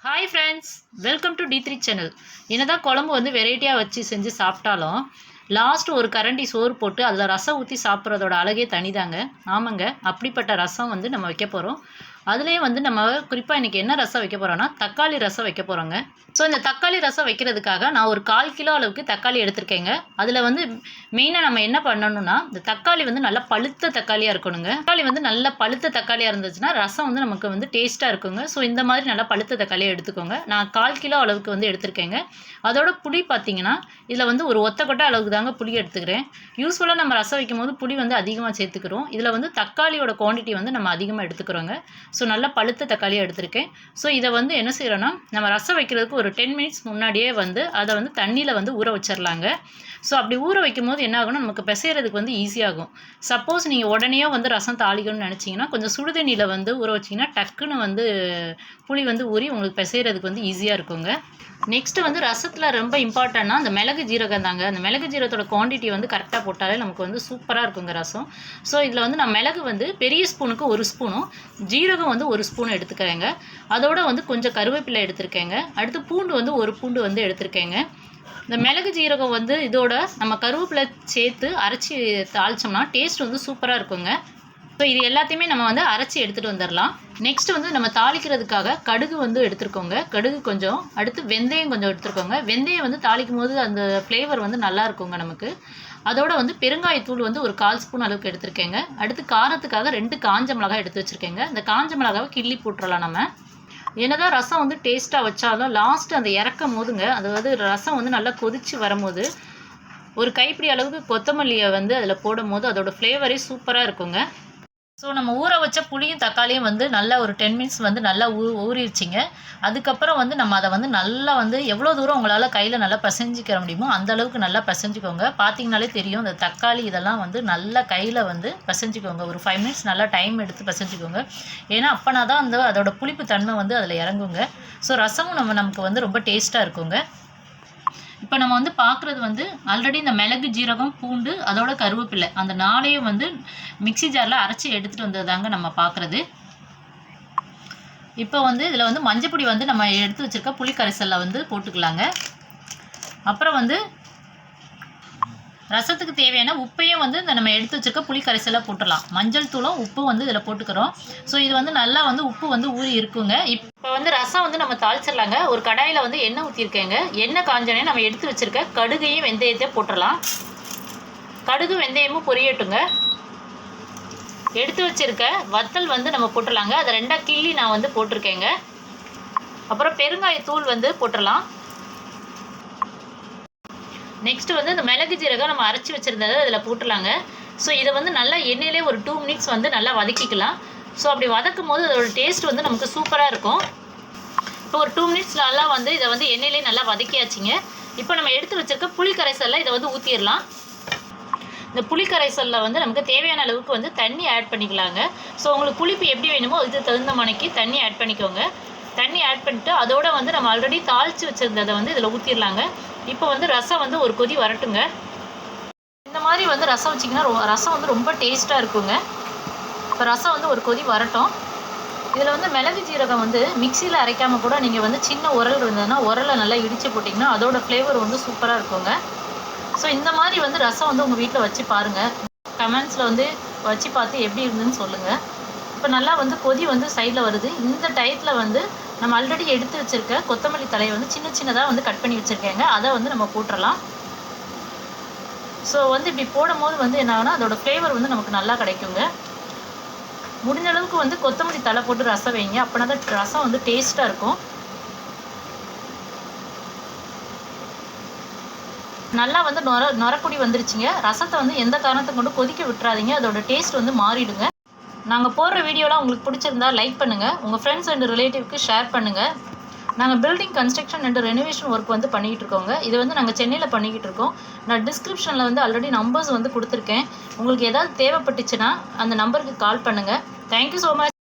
Hi friends welcome to D three channel என்னதான் குழம்பு வந்து வெரைட்டியாக வச்சு செஞ்சு சாப்பிட்டாலும் லாஸ்ட் ஒரு கரண்டி சோறு போட்டு அதில் ரசம் ஊற்றி சாப்பிட்றதோட அழகே தனிதாங்க. ஆமாங்க அப்படிப்பட்ட ரசம் வந்து நம்ம வைக்க போகிறோம் அதுலேயே வந்து நம்ம குறிப்பாக இன்றைக்கி என்ன ரசம் வைக்க போகிறோன்னா தக்காளி ரசம் வைக்க போகிறோங்க ஸோ இந்த தக்காளி ரசம் வைக்கிறதுக்காக நான் ஒரு கால் கிலோ அளவுக்கு தக்காளி எடுத்திருக்கேங்க. அதில் வந்து மெயினாக நம்ம என்ன பண்ணணும்னா இந்த தக்காளி வந்து நல்லா பழுத்த தக்காளியாக இருக்கணுங்க. தக்காளி வந்து நல்லா பழுத்த தக்காளியாக இருந்துச்சுன்னா ரசம் வந்து நமக்கு வந்து டேஸ்ட்டாக இருக்குங்க. ஸோ இந்த மாதிரி நல்லா பழுத்த தக்காளியை எடுத்துக்கோங்க. நான் கால் கிலோ அளவுக்கு வந்து எடுத்திருக்கேங்க. அதோட புளி பார்த்தீங்கன்னா இதில் வந்து ஒரு ஒத்த கொட்டை அளவுக்கு தாங்க புளி எடுத்துக்கிறேன். யூஸ்ஃபுல்லாக நம்ம ரசம் வைக்கும் போது புளி வந்து அதிகமாக சேர்த்துக்கிறோம். இதில் வந்து தக்காளியோட குவான்டிட்டி வந்து நம்ம அதிகமாக எடுத்துக்கிறோங்க. ஸோ நல்லா பழுத்த தக்காளியாக எடுத்திருக்கேன். ஸோ இதை வந்து என்ன செய்கிறோன்னா நம்ம ரசம் வைக்கிறதுக்கு ஒரு டென் மினிட்ஸ் முன்னாடியே வந்து அதை வந்து தண்ணியில் வந்து ஊற வச்சிடலாங்க ஸோ அப்படி ஊற வைக்கும் போது என்ன ஆகும்னா நமக்கு பிசைகிறதுக்கு வந்து ஈஸியாகும் சப்போஸ் நீங்கள் உடனே வந்து ரசம் தாளிக்கணும்னு நினச்சிங்கன்னா கொஞ்சம் சுடுதண்ணியில் வந்து ஊற வச்சிங்கன்னா டக்குன்னு வந்து புளி வந்து ஊறி உங்களுக்கு பிசைகிறதுக்கு வந்து ஈஸியாக இருக்குங்க. நெக்ஸ்ட்டு வந்து ரசத்தில் ரொம்ப இம்பார்ட்டன்னா அந்த மிளகு ஜீரகம் தாங்க. அந்த மிளகு ஜீரகத்தோட குவான்டிட்டி வந்து கரெக்டாக போட்டாலே நமக்கு வந்து சூப்பராக இருக்குங்க ரசம். ஸோ இதில் வந்து நான் மிளகு வந்து பெரிய ஸ்பூனுக்கு ஒரு ஸ்பூனும் ஜீரகம் வந்து ஒரு ஸ்பூன் எடுத்துக்கிறேங்க. அதோட வந்து கொஞ்சம் கருவேப்பிலை எடுத்திருக்கேங்க. அடுத்து பூண்டு வந்து ஒரு பூண்டு வந்து எடுத்திருக்கேங்க. இந்த மிளகு ஜீரகம் வந்து இதோட நம்ம கருவேப்பிலை சேர்த்து அரைச்சி தாளிச்சோம்னா டேஸ்ட் வந்து சூப்பராக இருக்குங்க. ஸோ இது எல்லாத்தையுமே நம்ம வந்து அரைச்சி எடுத்துகிட்டு வந்துடலாம் நெக்ஸ்ட் வந்து நம்ம தாளிக்கிறதுக்காக கடுகு வந்து எடுத்துருக்கோங்க. கடுகு கொஞ்சம் அடுத்து வெந்தயம் கொஞ்சம் எடுத்துருக்கோங்க. வெந்தயம் வந்து தாளிக்கும் போது அந்த ஃப்ளேவர் வந்து நல்லா இருக்குங்க நமக்கு. அதோட வந்து பெருங்காயத்தூள் வந்து ஒரு கால் ஸ்பூன் அளவுக்கு எடுத்திருக்கேங்க. அடுத்து காரத்துக்காக ரெண்டு காஞ்ச மிளகாய் எடுத்து வச்சுருக்கேங்க. இந்த காஞ்ச மிளகாவை கிள்ளி போட்டுறலாம் நம்ம. என்னதான் ரசம் வந்து டேஸ்ட்டாக வச்சாலும் லாஸ்ட் அந்த இறக்கும் போதுங்க அதாவது ரசம் வந்து நல்லா கொதித்து வரும்போது ஒரு கைப்பிடி அளவுக்கு கொத்தமல்லியை வந்து அதில் போடும் போது அதோடய ஃப்ளேவரே சூப்பராக இருக்குங்க. ஸோ நம்ம ஊற வச்ச புளியும் தக்காளியும் வந்து நல்லா ஒரு டென் மினிட்ஸ் வந்து நல்லா ஊ ஊறிடுச்சிங்க அதுக்கப்புறம் வந்து நம்ம அதை வந்து நல்லா வந்து எவ்வளோ தூரம் உங்களால் கையில் நல்லா பசைஞ்சிக்கிற முடியுமோ அந்த அளவுக்கு நல்லா பசைஞ்சிக்கோங்க. பார்த்தீங்கனாலே தெரியும் இந்த தக்காளி இதெல்லாம் வந்து நல்லா கையில் வந்து பசைஞ்சிக்கோங்க. ஒரு ஃபைவ் மினிட்ஸ் நல்லா டைம் எடுத்து பசைஞ்சிக்கோங்க. ஏன்னா அப்போனா தான் அந்த அதோட புளிப்பு தன்மை வந்து அதில் இறங்குங்க. ஸோ ரசமும் நம்ம நமக்கு வந்து ரொம்ப டேஸ்ட்டாக இருக்குங்க. இப்போ நம்ம வந்து பார்க்குறது வந்து ஆல்ரெடி இந்த மிளகு ஜீரகம் பூண்டு அதோட கருவேப்பிலை. அந்த நாளையும் வந்து மிக்ஸி ஜாரில் அரைச்சி எடுத்துகிட்டு வந்தது தாங்க நம்ம பார்க்குறது இப்போ வந்து இதில் வந்து மஞ்சப்பொடி வந்து நம்ம எடுத்து வச்சுருக்க புளி கரைசலில் வந்து போட்டுக்கலாங்க. அப்புறம் வந்து ரசத்துக்கு தேவையான உப்பையும் வந்து இந்த நம்ம எடுத்து வச்சுருக்க புளி கரைசலில் போட்டுடலாம். மஞ்சள் தூளும் உப்பும் வந்து இதில் போட்டுக்கிறோம். ஸோ இது வந்து நல்லா வந்து உப்பு வந்து ஊறி இருக்குங்க. இப்போ வந்து ரசம் வந்து நம்ம தாளிச்சிடலாங்க. ஒரு கடாயில் வந்து எண்ணெய் ஊற்றிருக்கேங்க எண்ணெய் காஞ்சோடனே நம்ம எடுத்து வச்சுருக்க கடுகையும் வெந்தயத்தையும் போட்டுடலாம். கடுகு வெந்தயமும் பொரியட்டுங்க. எடுத்து வச்சிருக்க வத்தல் வந்து நம்ம போட்டுடலாங்க. அதை ரெண்டாக கிள்ளி நான் வந்து போட்டிருக்கேங்க. அப்புறம் பெருங்காயத்தூள் வந்து போட்டுடலாம். நெக்ஸ்ட் வந்து இந்த மிளகு ஜீரகம் நம்ம அரைச்சி வச்சுருந்ததை அதில் போட்டுடலாங்க. ஸோ இதை வந்து நல்லா எண்ணெயிலே ஒரு டூ மினிட்ஸ் வந்து நல்லா வதக்கிக்கலாம். ஸோ அப்படி வதக்கும் போது அதோட டேஸ்ட் வந்து நமக்கு சூப்பராக இருக்கும். இப்போ ஒரு டூ மினிட்ஸ்லலாம் வந்து இதை வந்து எண்ணெயிலே நல்லா வதக்கியாச்சுங்க. இப்போ நம்ம எடுத்து வச்சுருக்க புளி கரைசலில் இதை வந்து ஊற்றிடலாம் இந்த புளி கரைசலில் வந்து நமக்கு தேவையான அளவுக்கு வந்து தண்ணி ஆட் பண்ணிக்கலாங்க. ஸோ உங்களுக்கு புளிப்பு எப்படி வேணுமோ இது தகுந்த மணிக்கு தண்ணி ஆட் பண்ணிக்கோங்க. தண்ணி ஆட் பண்ணிட்டு அதோட வந்து நம்ம ஆல்ரெடி தாளித்து வச்சுருந்ததை வந்து இதில் ஊற்றிடலாங்க இப்போ வந்து ரசம் வந்து ஒரு கொதி வரட்டுங்க. இந்த மாதிரி வந்து ரசம் வச்சிங்கன்னா ரசம் வந்து ரொம்ப டேஸ்ட்டாக இருக்குங்க. இப்போ ரசம் வந்து ஒரு கொதி வரட்டும். இதில் வந்து மிளகு ஜீரகம் வந்து மிக்சியில் அரைக்காமல் கூட நீங்கள் வந்து சின்ன உரல் இருந்ததுன்னா உரலை நல்லா இடித்து போட்டிங்கன்னா அதோட ஃப்ளேவர் வந்து சூப்பராக இருக்குங்க. ஸோ இந்த மாதிரி வந்து ரசம் வந்து உங்கள் வீட்டில் வச்சு பாருங்கள் கமெண்ட்ஸில் வந்து வச்சு பார்த்து எப்படி இருந்துன்னு சொல்லுங்கள் இப்போ நல்லா வந்து கொதி வந்து சைடில் வருது. இந்த டயத்தில் வந்து நம்ம ஆல்ரெடி எடுத்து வச்சுருக்க கொத்தமல்லி தலையை வந்து சின்ன சின்னதாக வந்து கட் பண்ணி வச்சுருக்கேங்க. அதை வந்து நம்ம போட்டுடலாம் ஸோ வந்து இப்படி போடும் போது வந்து என்ன ஆகுனா அதோட ஃப்ளேவர் வந்து நமக்கு நல்லா கிடைக்குங்க. முடிஞ்ச அளவுக்கு வந்து கொத்தமல்லி தலை போட்டு ரசம் வைங்க. அப்படின்னா தான் ரசம் வந்து டேஸ்ட்டாக இருக்கும். நல்லா வந்து நொர நொரக்குடி வந்துருச்சுங்க. ரசத்தை வந்து எந்த காரணத்தை கொண்டு கொதிக்க விட்டுறாதீங்க. அதோட டேஸ்ட் வந்து மாறிடுங்க. நாங்கள் போடுற வீடியோலாம் உங்களுக்கு பிடிச்சிருந்தா லைக் பண்ணுங்கள் உங்கள் ஃப்ரெண்ட்ஸ் அண்ட் ரிலேட்டிவ்க்கு ஷேர் பண்ணுங்கள் நாங்கள் building construction and renovation work வந்து பண்ணிக்கிட்டு இருக்கோங்க. இது வந்து நாங்கள் சென்னையில் பண்ணிக்கிட்டு இருக்கோம். நான் டிஸ்கிரிப்ஷனில் வந்து ஆல்ரெடி நம்பர்ஸ் வந்து கொடுத்துருக்கேன். உங்களுக்கு ஏதாவது தேவைப்பட்டுச்சுன்னா அந்த நம்பருக்கு கால் பண்ணுங்கள் தேங்க்யூ ஸோ மச்